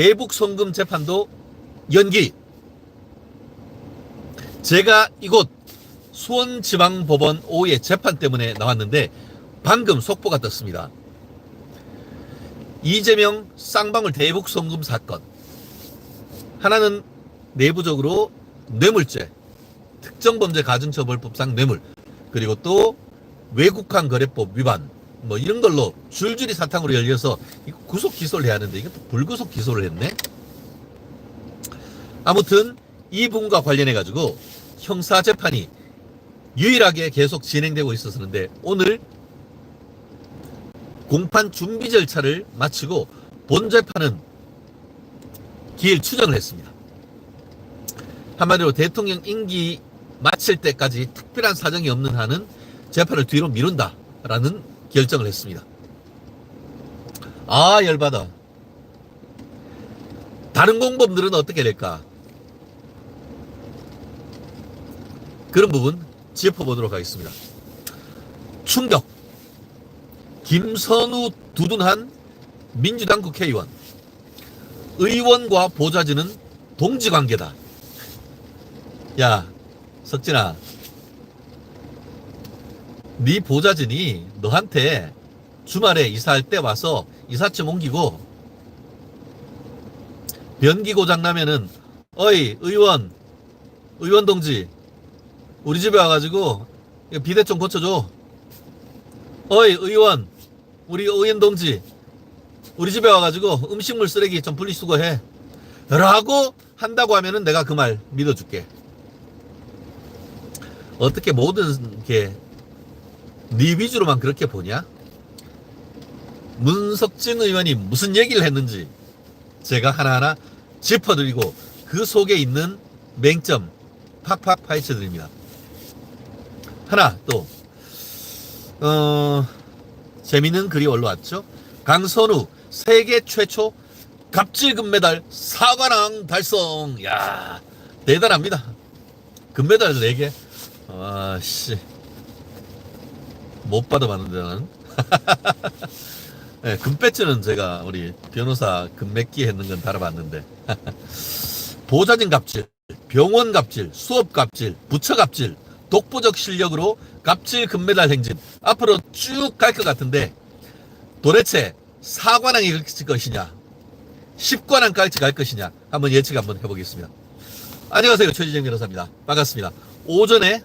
대북 송금 재판도 연기. 제가 이곳 수원지방법원 5의 재판 때문에 나왔는데 방금 속보가 떴습니다. 이재명 쌍방울 대북 송금 사건. 하나는 내부적으로 뇌물죄, 특정범죄 가중처벌법상 뇌물, 그리고 또 외국환 거래법 위반, 뭐 이런 걸로 줄줄이 사탕으로 열려서 구속 기소를 해야 하는데 이것도 불구속 기소를 했네. 아무튼 이 부분과 관련해 가지고 형사 재판이 유일하게 계속 진행되고 있었는데 오늘 공판 준비 절차를 마치고 본 재판은 기일 추정을 했습니다. 한마디로 대통령 임기 마칠 때까지 특별한 사정이 없는 한은 재판을 뒤로 미룬다라는 결정을 했습니다. 아 열받아. 다른 공범들은 어떻게 될까? 그런 부분 짚어보도록 하겠습니다. 충격. 김선우 두둔한 민주당 국회의원. 의원과 보좌진은 동지 관계다. 야, 석진아. 네 보좌진이 너한테 주말에 이사할 때 와서 이삿짐 옮기고 변기 고장 나면은 어이 의원 의원 동지 우리 집에 와가지고 비대 좀 고쳐줘. 어이 의원 우리 의원 동지 우리 집에 와가지고 음식물 쓰레기 좀 분리수거해. 라고 한다고 하면은 내가 그 말 믿어줄게. 어떻게 모든 게 네 위주로만 그렇게 보냐? 문석진 의원이 무슨 얘기를 했는지 제가 하나하나 짚어드리고 그 속에 있는 맹점 팍팍 파헤쳐 드립니다. 하나 또 어, 재밌는 글이 올라왔죠. 강선우 세계 최초 갑질 금메달 사관왕 달성. 야 대단합니다. 금메달 4개. 아씨 못 받아봤는데 나는. 네, 금배지는 제가 우리 변호사 금맥기 했는 건 달아봤는데 보좌진 갑질, 병원 갑질, 수업 갑질, 부처 갑질, 독보적 실력으로 갑질 금메달 행진 앞으로 쭉 갈 것 같은데 도대체 사관왕이 갈 것이냐 10관왕까지 갈 것이냐 한번 예측 한번 해보겠습니다. 안녕하세요 최지정 변호사입니다. 반갑습니다. 오전에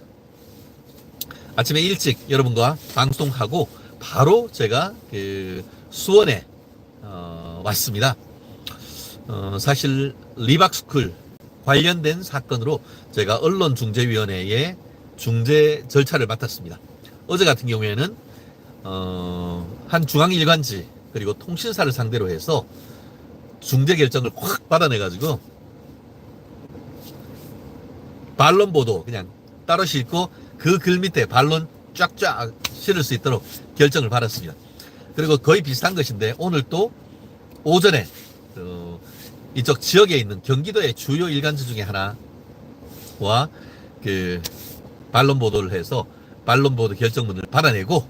아침에 일찍 여러분과 방송하고 바로 제가 그 수원에 어, 왔습니다. 어, 사실 리박스쿨 관련된 사건으로 제가 언론중재위원회에 중재 절차를 맡았습니다. 어제 같은 경우에는 어, 한 중앙일관지 그리고 통신사를 상대로 해서 중재 결정을 확 받아내가지고 반론 보도 그냥 따로 싣고 그 글 밑에 반론 쫙쫙 실을 수 있도록 결정을 받았습니다. 그리고 거의 비슷한 것인데 오늘 또 오전에 어, 이쪽 지역에 있는 경기도의 주요 일간지 중에 하나와 그 반론 보도를 해서 반론 보도 결정문을 받아내고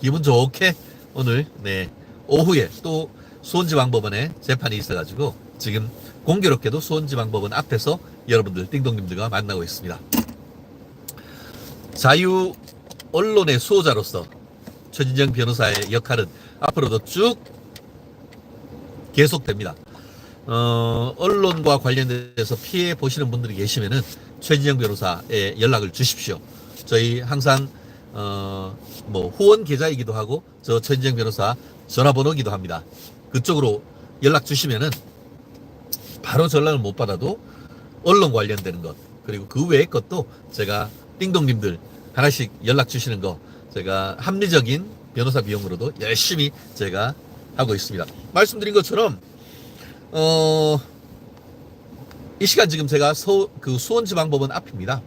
기분 좋게 오늘 네 오후에 또 수원지방법원에 재판이 있어가지고 지금 공교롭게도 수원지방법원 앞에서 여러분들 띵동님들과 만나고 있습니다. 자유 언론의 수호자로서 최진정 변호사의 역할은 앞으로도 쭉 계속됩니다. 어, 언론과 관련돼서 피해 보시는 분들이 계시면은 최진정 변호사에 연락을 주십시오. 저희 항상 어, 뭐 후원 계좌이기도 하고 저 최진정 변호사 전화번호기도 합니다. 그쪽으로 연락 주시면은 바로 전화를 못 받아도 언론 관련되는 것 그리고 그 외의 것도 제가 띵동님들 하나씩 연락 주시는 거 제가 합리적인 변호사 비용으로도 열심히 제가 하고 있습니다. 말씀드린 것처럼 어, 이 시간 지금 제가 서, 그 수원지방법원 앞입니다.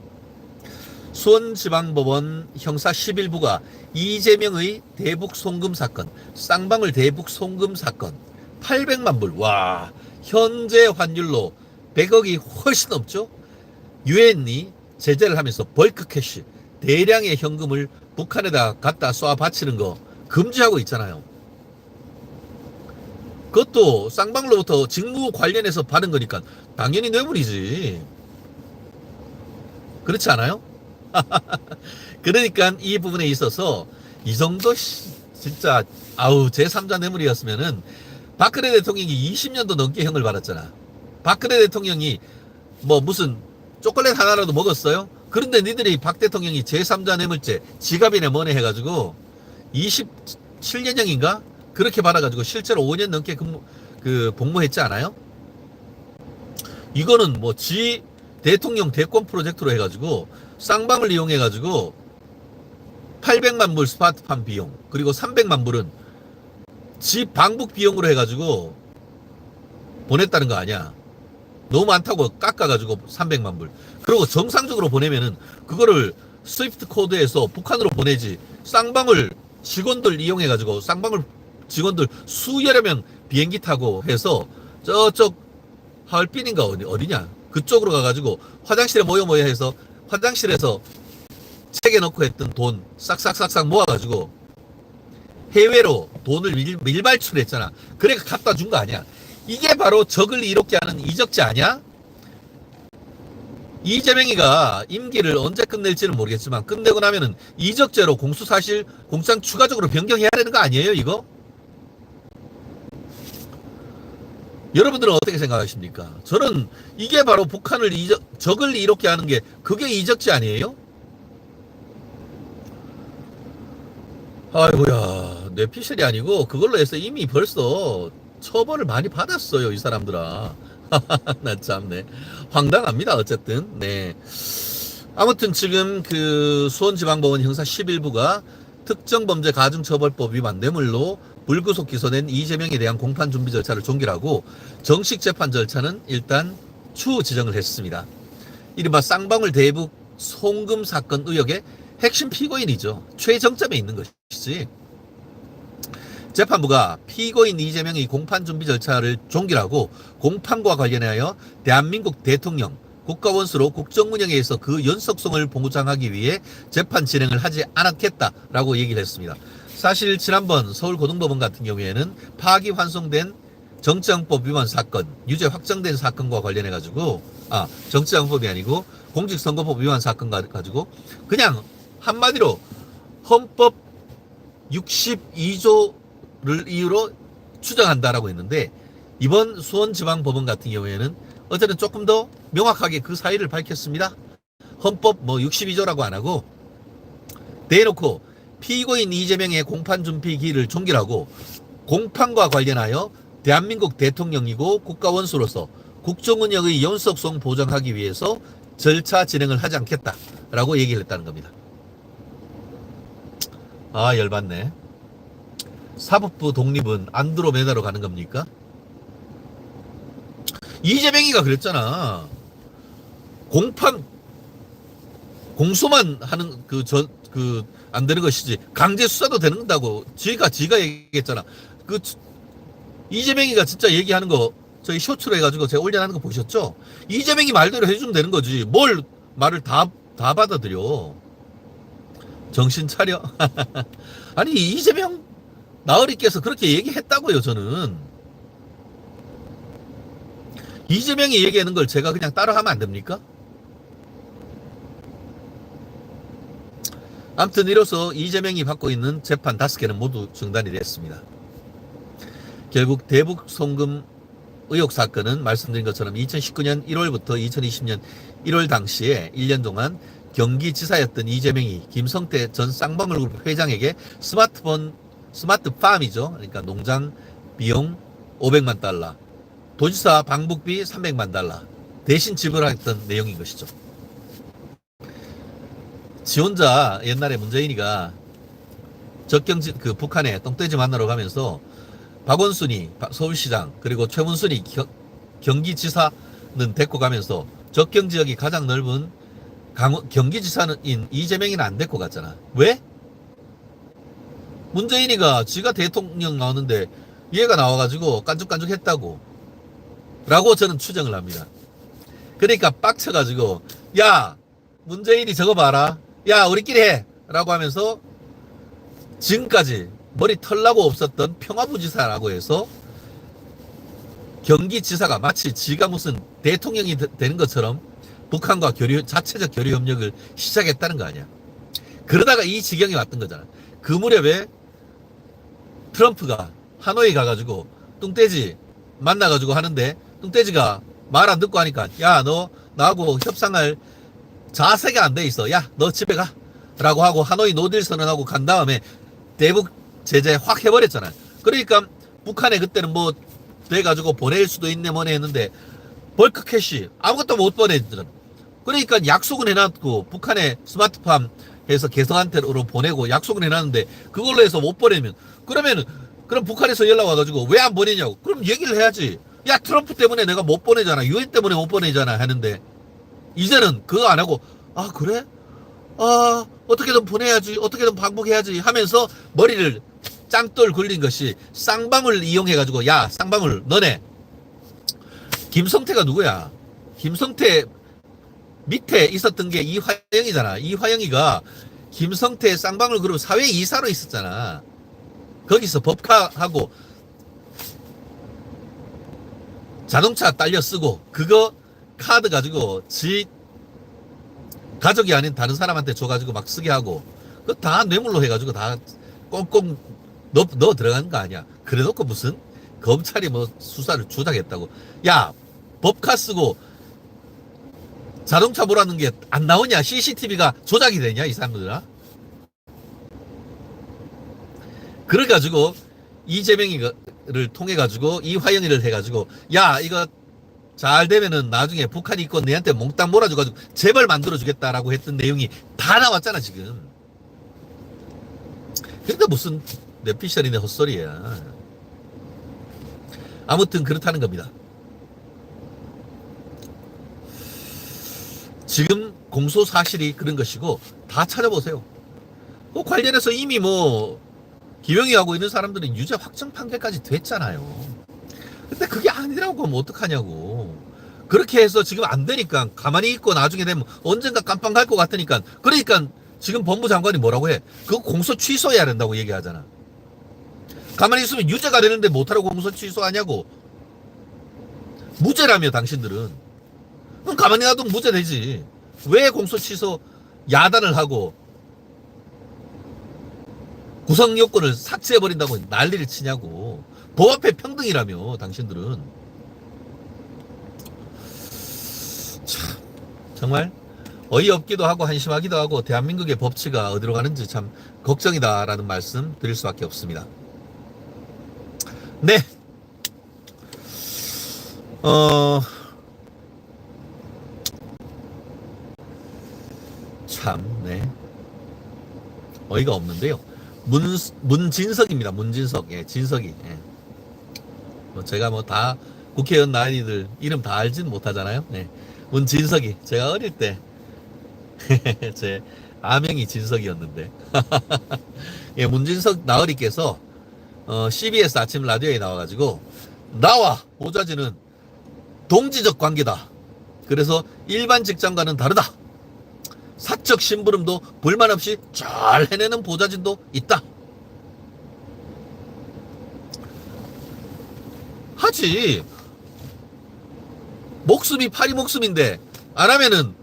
수원지방법원 형사 11부가 이재명의 대북 송금 사건, 쌍방울 대북 송금 사건 800만 불. 와, 현재 환율로 100억이 훨씬 넘죠? 유엔이 제재를 하면서 벌크 캐시, 대량의 현금을 북한에다 갖다 쏴 바치는 거 금지하고 있잖아요. 그것도 쌍방로부터 직무 관련해서 받은 거니까 당연히 뇌물이지. 그렇지 않아요? 그러니까 이 부분에 있어서 이 정도 시- 진짜 아우 제3자 뇌물이었으면은 박근혜 대통령이 20년도 넘게 형을 받았잖아. 박근혜 대통령이 뭐 무슨 초콜릿 하나라도 먹었어요? 그런데 니들이 박 대통령이 제3자 뇌물죄 지갑이네 뭐네 해가지고 27년형인가 그렇게 받아가지고 실제로 5년 넘게 근무 그 복무했지 않아요? 이거는 뭐 지 대통령 대권 프로젝트로 해가지고 쌍방을 이용해가지고 800만 불 스마트팜 비용 그리고 300만 불은 집 방북 비용으로 해가지고 보냈다는 거 아니야? 너무 많다고 깎아가지고 300만 불. 그리고 정상적으로 보내면은 그거를 스위프트 코드에서 북한으로 보내지. 쌍방을 직원들 이용해가지고 쌍방을 직원들 수여러 명 비행기 타고 해서 저쪽 하얼빈인가 어디, 어디냐? 그쪽으로 가가지고 화장실에 모여 모여 해서 화장실에서 책에 넣고 했던 돈 싹싹싹싹 모아가지고 해외로 돈을 밀, 밀발출했잖아. 그래 갖다 준 거 아니야. 이게 바로 적을 이롭게 하는 이적죄 아니야? 이재명이가 임기를 언제 끝낼지는 모르겠지만 끝내고 나면은 이적죄로 공수 사실 공상 추가적으로 변경해야 되는 거 아니에요 이거? 여러분들은 어떻게 생각하십니까? 저는 이게 바로 북한을 이적, 적을 이롭게 하는 게 그게 이적죄 아니에요? 아이고야 뇌피셜이 아니고 그걸로 해서 이미 벌써 처벌을 많이 받았어요 이 사람들아 나 참네 황당합니다 어쨌든 네 아무튼 지금 그 수원지방법원 형사 11부가 특정범죄 가중처벌법 위반 뇌물로 불구속 기소된 이재명에 대한 공판 준비 절차를 종결하고 정식 재판 절차는 일단 추후 지정을 했습니다. 이른바 쌍방울 대북 송금 사건 의혹의 핵심 피고인이죠. 최정점에 있는 것이지. 재판부가 피고인 이재명의 공판 준비 절차를 종결하고 공판과 관련하여 대한민국 대통령 국가원수로 국정운영에서 그 연속성을 보장하기 위해 재판 진행을 하지 않았겠다라고 얘기를 했습니다. 사실 지난번 서울고등법원 같은 경우에는 파기 환송된 정치자금법 위반 사건, 유죄 확정된 사건과 관련해 가지고 아 정치자금법이 아니고 공직선거법 위반 사건 가- 가지고 그냥 한마디로 헌법 62조 를 이유로 추정한다라고 했는데 이번 수원지방법원 같은 경우에는 어쨌든 조금 더 명확하게 그 사실을 밝혔습니다. 헌법 뭐 62조라고 안 하고 대놓고 피고인 이재명의 공판 준비기를 종결하고 공판과 관련하여 대한민국 대통령이고 국가원수로서 국정운영의 연속성 보장하기 위해서 절차 진행을 하지 않겠다라고 얘기를 했다는 겁니다. 아 열받네. 사법부 독립은 안드로메다로 가는 겁니까? 이재명이가 그랬잖아. 공판 공소만 하는 그 전 그 안 되는 것이지 강제 수사도 되는다고 지가 지가 얘기했잖아. 그 치- 이재명이가 진짜 얘기하는 거 저희 쇼츠로 해가지고 제가 올려놓은 거 보셨죠? 이재명이 말대로 해주면 되는 거지. 뭘 말을 다 다 받아들여. 정신 차려. 아니 이재명 나으리께서 그렇게 얘기했다고요. 저는 이재명이 얘기하는 걸 제가 그냥 따라하면 안 됩니까? 아무튼 이로써 이재명이 받고 있는 재판 다섯 개는 모두 중단이 됐습니다. 결국 대북 송금 의혹 사건은 말씀드린 것처럼 2019년 1월부터 2020년 1월 당시에 1년 동안 경기지사였던 이재명이 김성태 전 쌍방울그룹 회장에게 스마트폰 스마트 팜이죠. 그러니까 농장 비용 500만 달러, 도지사 방북비 300만 달러 대신 지불했던 내용인 것이죠. 지 혼자 옛날에 문재인이가 적경지 그 북한에 똥돼지 만나러 가면서 박원순이 바- 서울시장 그리고 최문순이 겨- 경기지사는 데리고 가면서 적경 지역이 가장 넓은 강원, 경기지사는 인 이재명이는 안 데리고 갔잖아. 왜? 문재인이가 지가 대통령 나오는데 얘가 나와가지고 깐죽깐죽했다고 라고 저는 추정을 합니다. 그러니까 빡쳐가지고 야 문재인이 저거 봐라 야 우리끼리 해 라고 하면서 지금까지 머리 털나고 없었던 평화부지사라고 해서 경기지사가 마치 지가 무슨 대통령이 되- 되는 것처럼 북한과 교류 자체적 교류 협력을 시작했다는 거 아니야. 그러다가 이 지경이 왔던 거잖아. 그 무렵에 트럼프가 하노이 가가지고 뚱떼지 만나가지고 하는데 뚱떼지가 말 안 듣고 하니까 야 너 나하고 협상할 자세가 안 돼 있어. 야 너 집에 가. 라고 하고 하노이 노딜 선언하고 간 다음에 대북 제재 확 해버렸잖아요. 그러니까 북한에 그때는 뭐 돼가지고 보낼 수도 있네 뭐네 했는데 벌크 캐시 아무것도 못 보내더라. 그러니까 약속은 해놨고 북한에 스마트팜 해서 개성한테로 보내고 약속은 해놨는데 그걸로 해서 못 보내면 그러면은 그럼 북한에서 연락 와가지고 왜 안 보내냐고. 그럼 얘기를 해야지. 야 트럼프 때문에 내가 못 보내잖아. 유엔 때문에 못 보내잖아. 하는데 이제는 그거 안 하고 아 그래? 아 어떻게든 보내야지. 어떻게든 방북해야지 하면서 머리를 짱돌 굴린 것이 쌍방울 이용해가지고 야 쌍방울 너네. 김성태가 누구야? 김성태 밑에 있었던 게 이화영이잖아. 이화영이가 김성태 쌍방울 그룹 사회 이사로 있었잖아 거기서 법카하고 자동차 딸려 쓰고 그거 카드 가지고 지 가족이 아닌 다른 사람한테 줘가지고 막 쓰게 하고 그 다 뇌물로 해가지고 다 꽁꽁 넣어, 넣어 들어간 거 아니야. 그래 놓고 무슨 검찰이 뭐 수사를 주장했다고. 야 법카 쓰고 자동차 몰아는 게 안 나오냐? CCTV가 조작이 되냐? 이 사람들아 그래가지고 이재명이를 통해 가지고 이화영이를 해가지고 야 이거 잘 되면은 나중에 북한이 있고 내한테 몽땅 몰아줘가지고 재벌 만들어주겠다라고 했던 내용이 다 나왔잖아 지금. 그러니까 무슨 내피셜이네 헛소리야. 아무튼 그렇다는 겁니다. 지금 공소 사실이 그런 것이고 다 찾아보세요. 그 관련해서 이미 뭐 김영희하고 있는 사람들은 유죄 확정 판결까지 됐잖아요. 근데 그게 아니라고 하면 어떡하냐고. 그렇게 해서 지금 안 되니까 가만히 있고 나중에 되면 언젠가 깜빵 갈 것 같으니까 그러니까 지금 법무 장관이 뭐라고 해? 그거 공소 취소해야 된다고 얘기하잖아. 가만히 있으면 유죄가 되는데 못하라고 공소 취소하냐고. 무죄라며 당신들은. 그럼 가만히 놔두면 무죄 되지. 왜 공소 취소 야단을 하고 구성 요건을 삭제해버린다고 난리를 치냐고. 법 앞에 평등이라며, 당신들은. 참, 정말 어이없기도 하고 한심하기도 하고 대한민국의 법치가 어디로 가는지 참 걱정이다라는 말씀 드릴 수밖에 없습니다. 네. 어, 참, 네. 어이가 없는데요. 문, 문진석입니다. 문진석. 예, 진석이. 예. 뭐 제가 뭐 다 국회의원 나이들 이름 다 알지는 못하잖아요. 네. 문진석이. 제가 어릴 때, 제 아명이 진석이었는데. 예, 문진석 나으리께서, 어, CBS 아침 라디오에 나와가지고, 나와! 보좌진은 동지적 관계다. 그래서 일반 직장과는 다르다. 사적 심부름도 불만 없이 잘 해내는 보좌진도 있다. 하지. 목숨이 파리 목숨인데 안 하면은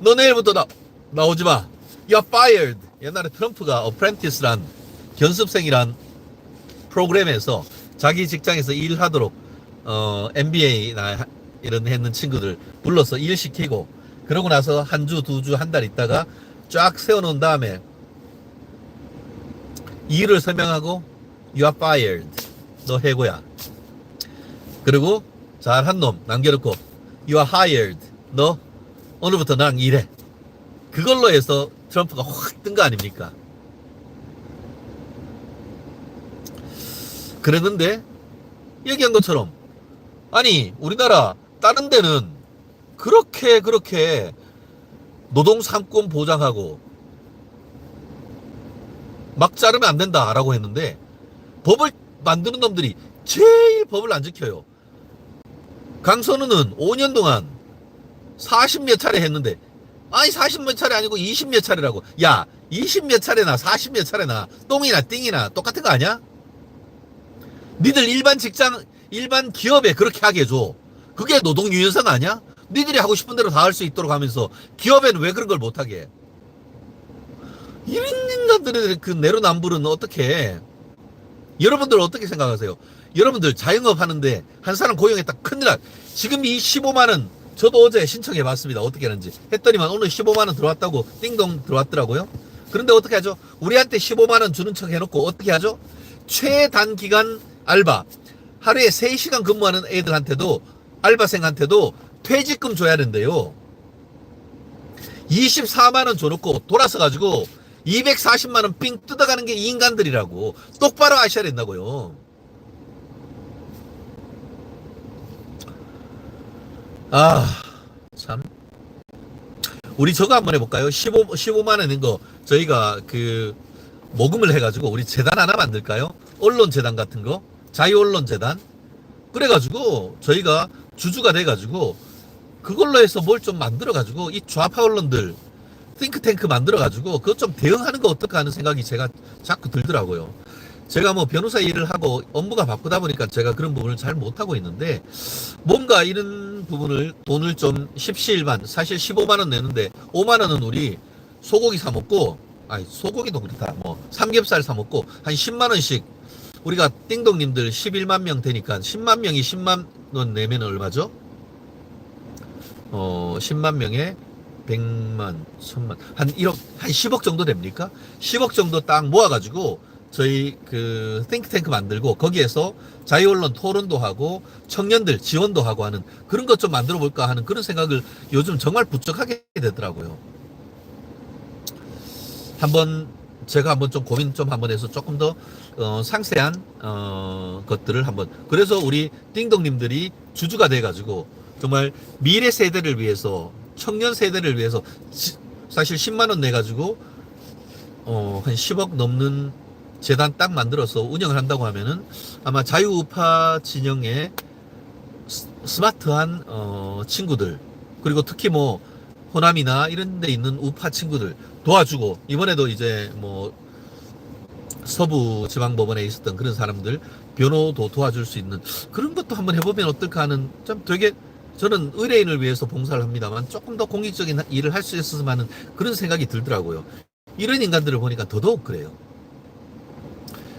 너 내일부터 나 나오지 마. You're fired. 옛날에 트럼프가 어프렌티스란 견습생이란 프로그램에서 자기 직장에서 일하도록 어 MBA나 이런 했는 친구들 불러서 일 시키고 그러고 나서 한 주, 두 주, 한 달 있다가 쫙 세워놓은 다음에 이유를 설명하고 You are fired. 너 해고야. 그리고 잘한 놈 남겨놓고 You are hired. 너 오늘부터 나랑 일해. 그걸로 해서 트럼프가 확 뜬 거 아닙니까? 그랬는데 얘기한 것처럼 아니 우리나라 다른 데는 그렇게 그렇게 노동 삼권 보장하고 막 자르면 안 된다라고 했는데 법을 만드는 놈들이 제일 법을 안 지켜요. 강선우는 5년 동안 40몇 차례 했는데 아니 40몇 차례 아니고 20몇 차례라고. 야, 20몇 차례나 40몇 차례나 똥이나 띵이나 똑같은 거 아니야? 니들 일반 직장 일반 기업에 그렇게 하게 해줘. 그게 노동 유연성 아니야? 니들이 하고 싶은 대로 다 할 수 있도록 하면서 기업에는 왜 그런 걸 못하게 해? 이런 인간들의 그 내로남불은 어떻게 해? 여러분들 어떻게 생각하세요? 여러분들 자영업 하는데 한 사람 고용했다 큰일 날. 지금 이 15만원 저도 어제 신청해 봤습니다. 어떻게 하는지. 했더니만 오늘 15만원 들어왔다고 띵동 들어왔더라고요. 그런데 어떻게 하죠? 우리한테 15만원 주는 척 해놓고 어떻게 하죠? 최단기간 알바. 하루에 3시간 근무하는 애들한테도 알바생한테도 퇴직금 줘야 된대요. 24만원 줘놓고 돌아서 가지고 240만원 삥 뜯어가는 게 이 인간들이라고. 똑바로 아셔야 된다고요. 아, 참. 우리 저거 한번 해볼까요? 15, 15만 원인 거 저희가 그 모금을 해가지고 우리 재단 하나 만들까요? 언론 재단 같은 거 자유 언론 재단 그래가지고 저희가 주주가 돼가지고 그걸로 해서 뭘 좀 만들어가지고 이 좌파 언론들 띵크탱크 만들어가지고 그것 좀 대응하는 거 어떨까 하는 생각이 제가 자꾸 들더라고요. 제가 뭐 변호사 일을 하고 업무가 바쁘다 보니까 제가 그런 부분을 잘 못하고 있는데 뭔가 이런 부분을 돈을 좀 십시일반 사실 15만 원 내는데 5만 원은 우리 소고기 사 먹고 아니 소고기도 그렇다 뭐 삼겹살 사 먹고 한 10만 원씩 우리가 띵동님들 11만 명 되니까 10만 명이 10만 원 내면 얼마죠? 어 10만 명에 100만, 1000만, 한 1억, 한 10억 정도 됩니까? 10억 정도 딱 모아가지고 저희 그 띵크탱크 만들고 거기에서 자유언론 토론도 하고 청년들 지원도 하고 하는 그런 것 좀 만들어 볼까 하는 그런 생각을 요즘 정말 부쩍하게 되더라고요. 한번 제가 한번 좀 고민 좀 한번 해서 조금 더 어, 상세한 어, 것들을 한번 그래서 우리 띵동님들이 주주가 돼가지고 정말 미래 세대를 위해서 청년 세대를 위해서 지- 사실 10만 원 내가지고 어, 한 10억 넘는 재단 딱 만들어서 운영을 한다고 하면은 아마 자유우파 진영의 스- 스마트한 어, 친구들 그리고 특히 뭐 호남이나 이런 데 있는 우파 친구들 도와주고 이번에도 이제 뭐 서부 지방법원에 있었던 그런 사람들 변호도 도와줄 수 있는 그런 것도 한번 해보면 어떨까 하는 좀 되게 저는 의뢰인을 위해서 봉사를 합니다만 조금 더 공익적인 일을 할 수 있었으면 하는 그런 생각이 들더라고요. 이런 인간들을 보니까 더더욱 그래요.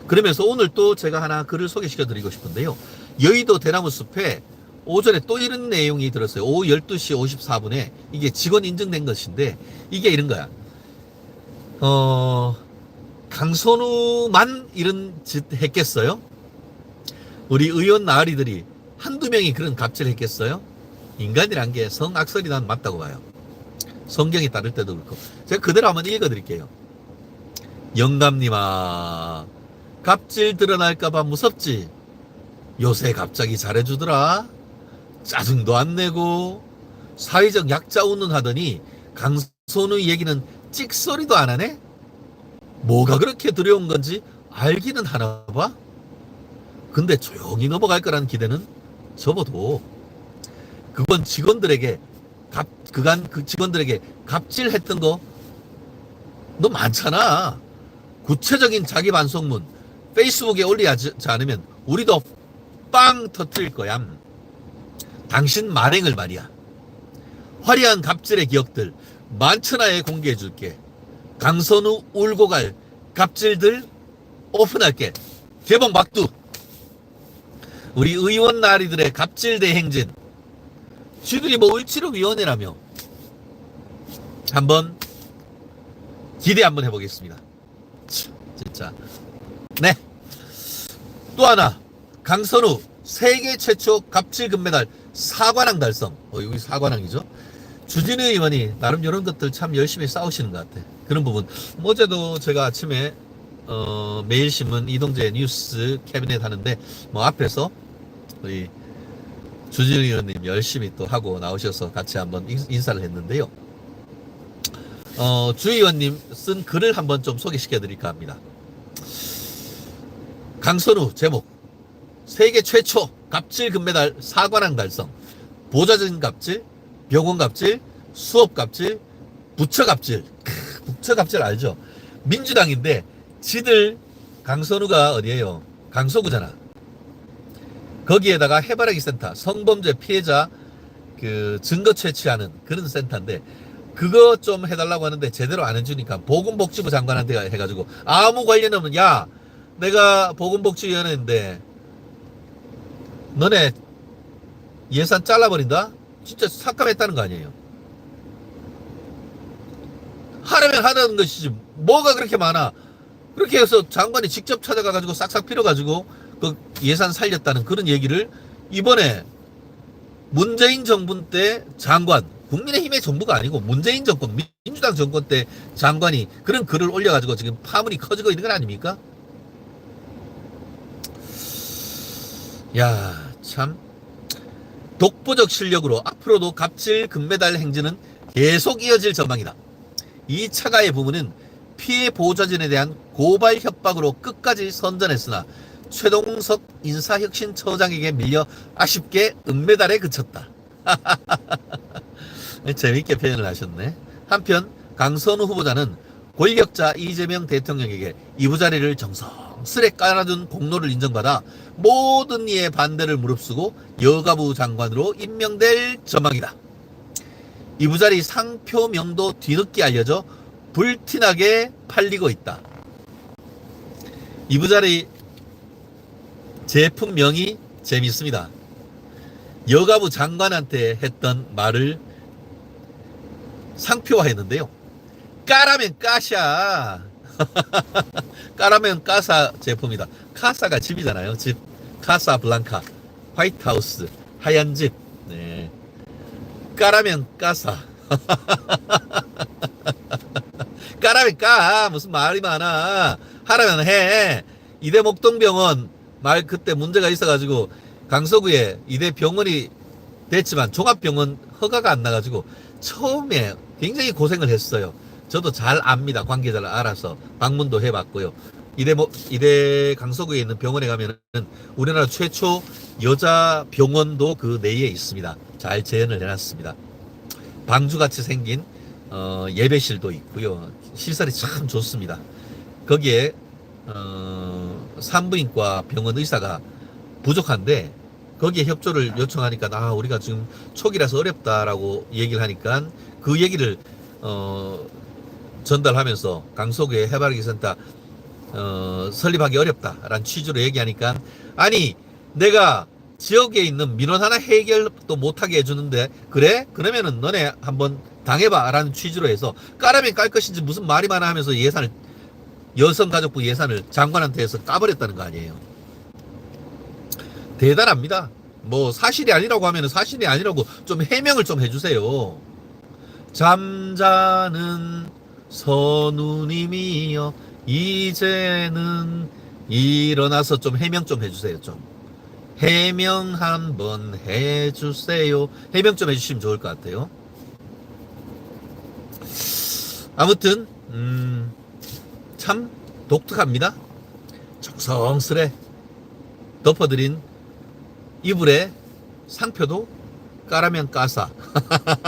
그러면서 오늘 또 제가 하나 글을 소개시켜 드리고 싶은데요. 여의도 대나무 숲에 오전에 또 이런 내용이 들었어요. 오후 12시 54분에 이게 직원 인증된 것인데 이게 이런 거야. 어, 강선우만 이런 짓 했겠어요? 우리 의원 나으리들이 한두 명이 그런 갑질을 했겠어요? 인간이란 게 성악설이 난 맞다고 봐요. 성경에 따를 때도 그렇고. 제가 그대로 한번 읽어 드릴게요. 영감님아, 갑질 드러날까봐 무섭지? 요새 갑자기 잘해주더라? 짜증도 안 내고, 사회적 약자 운운하더니 강선우 얘기는 찍소리도 안 하네? 뭐가 그렇게 두려운 건지 알기는 하나 봐? 근데 조용히 넘어갈 거라는 기대는 접어도 그건 직원들에게 갑 그간 그 직원들에게 갑질했던 거 너 많잖아. 구체적인 자기 반성문 페이스북에 올리지 않으면 우리도 빵 터트릴 거야. 당신 만행을 말이야. 화려한 갑질의 기억들 만천하에 공개해 줄게. 강선우 울고 갈 갑질들 오픈할게. 개봉 막두. 우리 의원 나리들의 갑질 대행진. 쥐들이 뭐 을지로위원회라며. 한번 기대 한번 해보겠습니다. 참, 진짜. 네. 또 하나. 강선우 세계 최초 갑질 금메달 사관왕 달성. 어, 여기 사관왕이죠. 주진우 의원이 나름 이런 것들 참 열심히 싸우시는 것 같아. 그런 부분. 뭐 어제도 제가 아침에 어, 매일신문 이동재 뉴스 캐비넷 하는데 뭐 앞에서 우리 주진우 의원님 열심히 또 하고 나오셔서 같이 한번 인- 인사를 했는데요. 어, 주 의원님 쓴 글을 한번 좀 소개시켜 드릴까 합니다. 강선우 제목. 세계 최초 갑질 금메달 사관왕 달성. 보좌진 갑질 병원 갑질 수업 갑질 부처 갑질. 크, 부처 갑질 알죠? 민주당인데 지들 강선우가 어디에요? 강서구잖아 거기에다가 해바라기 센터, 성범죄 피해자 그 증거 채취하는 그런 센터인데 그거 좀 해달라고 하는데 제대로 안 해주니까 보건복지부 장관한테 해가지고 아무 관련 없는 야 내가 보건복지위원회인데 너네 예산 잘라버린다? 진짜 삭감했다는 거 아니에요? 하려면 하는 것이지 뭐가 그렇게 많아 그렇게 해서 장관이 직접 찾아가가지고 싹싹 필어가지고 그 예산 살렸다는 그런 얘기를 이번에 문재인 정부 때 장관 국민의힘의 정부가 아니고 문재인 정권 민주당 정권 때 장관이 그런 글을 올려가지고 지금 파문이 커지고 있는 건 아닙니까? 야, 참. 독보적 실력으로 앞으로도 갑질 금메달 행진은 계속 이어질 전망이다. 이 차가의 부문은 피해 보호자진에 대한 고발 협박으로 끝까지 선전했으나 최동석 인사혁신처장에게 밀려 아쉽게 은메달에 그쳤다. 재밌게 표현을 하셨네. 한편 강선우 후보자는 권력자 이재명 대통령에게 이부 자리를 정성스레 깔아준 공로를 인정받아 모든 이의 반대를 무릅쓰고 여가부 장관으로 임명될 전망이다. 이부 자리 상표명도 뒤늦게 알려져 불티나게 팔리고 있다. 이부 자리 제품명이 재밌습니다. 여가부 장관한테 했던 말을 상표화했는데요. 까라면 까샤. 까라면 까사 제품이다. 카사가 집이잖아요. 집. 카사 블랑카. 화이트하우스. 하얀 집. 네. 까라면 까사. 까라면 까. 무슨 말이 많아. 하라면 해. 이대 목동병원 말 그때 문제가 있어가지고 강서구에 이대 병원이 됐지만 종합병원 허가가 안 나가지고 처음에 굉장히 고생을 했어요. 저도 잘 압니다. 관계자를 알아서 방문도 해봤고요. 이대 뭐 이대 강서구에 있는 병원에 가면은 우리나라 최초 여자 병원도 그 내에 있습니다. 잘 재현을 해놨습니다. 방주같이 생긴 어, 예배실도 있고요. 시설이 참 좋습니다. 거기에 어, 산부인과 병원 의사가 부족한데 거기에 협조를 요청하니까 아 우리가 지금 초기라서 어렵다라고 얘기를 하니까 그 얘기를 어, 전달하면서 강서구의 해바라기 센터 어, 설립하기 어렵다라는 취지로 얘기하니까 아니 내가 지역에 있는 민원 하나 해결도 못하게 해주는데 그래? 그러면은 너네 한번 당해봐라는 취지로 해서 까라면 깔 것인지 무슨 말이 많아 하면서 예산을 여성가족부 예산을 장관한테 해서 까버렸다는 거 아니에요. 대단합니다. 뭐 사실이 아니라고 하면 사실이 아니라고 좀 해명을 좀 해주세요. 잠자는 선우님이여 이제는 일어나서 좀 해명 좀 해주세요. 좀 해명 한번 해주세요. 해명 좀 해주시면 좋을 것 같아요. 아무튼 음, 참 독특합니다. 정성스레 덮어드린 이불에 상표도 까라면 까사.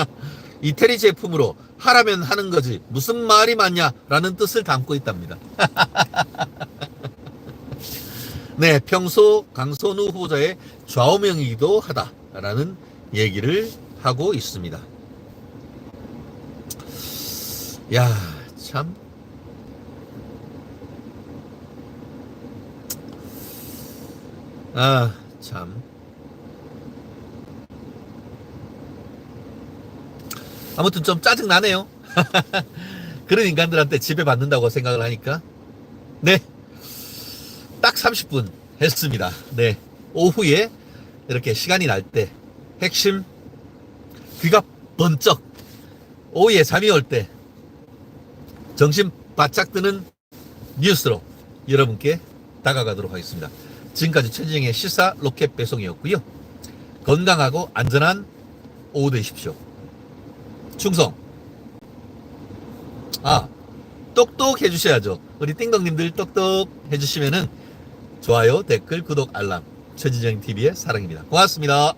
이태리 제품으로 하라면 하는 거지 무슨 말이 많냐라는 뜻을 담고 있답니다. 네, 평소 강선우 후보자의 좌우명이기도 하다라는 얘기를 하고 있습니다. 야, 참. 아, 참. 아무튼 좀 짜증 나네요. 그런 인간들한테 지배받는다고 생각을 하니까. 네. 딱 30분 했습니다. 네. 오후에 이렇게 시간이 날 때 핵심 귀가 번쩍 오후에 잠이 올 때 정신 바짝 드는 뉴스로 여러분께 다가가도록 하겠습니다. 지금까지 최진영의 시사 로켓 배송이었고요. 건강하고 안전한 오후 되십시오. 충성. 아, 똑똑 해 주셔야죠. 우리 띵동님들 똑똑 해 주시면은 좋아요, 댓글, 구독, 알람. 최진정 TV의 사랑입니다. 고맙습니다.